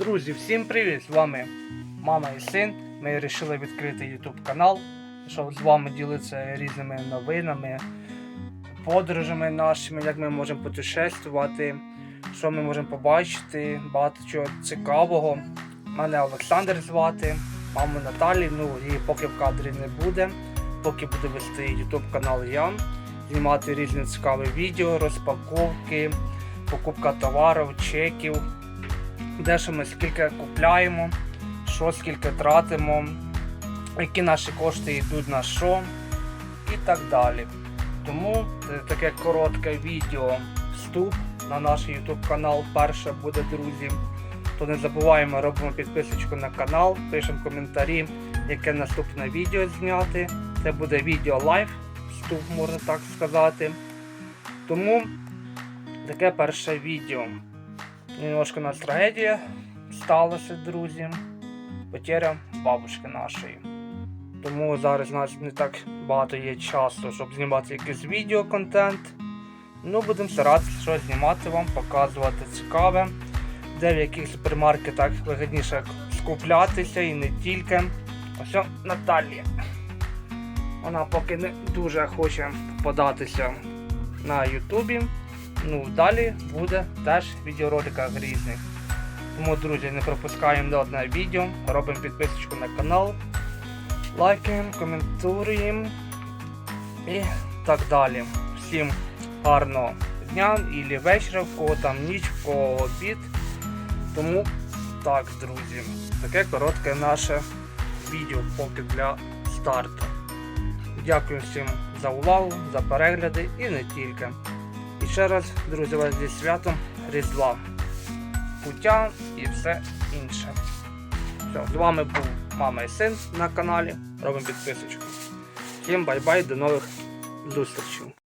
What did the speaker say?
Друзі, всім привіт! З вами мама і син. Ми вирішили відкрити YouTube канал, щоб з вами ділитися різними новинами, подорожами нашими, як ми можемо путешествувати, що ми можемо побачити, багато чого цікавого. Мене Олександр звати, маму Наталі, ну її поки в кадрі не буде. Поки буду вести YouTube канал я, знімати різні цікаві відео, розпаковки, покупка товарів, чеків де що ми скільки купляємо, що скільки тратимо, які наші кошти йдуть на що і так далі. Тому це таке коротке відео вступ на наш YouTube канал. Перше буде, друзі. То не забуваємо, робимо підписочку на канал, пишемо коментарі, яке наступне відео зняти. Це буде відео лайв, вступ, можна так сказати. Тому таке перше відео. Немножко у нас трагедія сталася, друзі. Потеря бабушки нашої. Тому зараз у нас не так багато є часу, щоб знімати якийсь відеоконтент. Ну, будемо старатися щось знімати вам, показувати цікаве, де в яких супермаркетах вигідніше скуплятися і не тільки. Ось Наталія. Вона поки не дуже хоче податися на Ютубі. Ну, далі буде теж в відеороликах різних. Тому, друзі, не пропускаємо до одне відео, робимо підписочку на канал, лайкаємо, коментуємо і так далі. Всім гарного дня і вечора, в кого там ніч, в кого обід. Тому так, друзі, таке коротке наше відео поки для старту. Дякую всім за увагу, за перегляди і не тільки. Ще раз, друзі, вас зі святом Різдва, пуття і все інше. Все, з вами був мама і син на каналі. Робимо підписочку. Всім бай-бай, до нових зустрічей.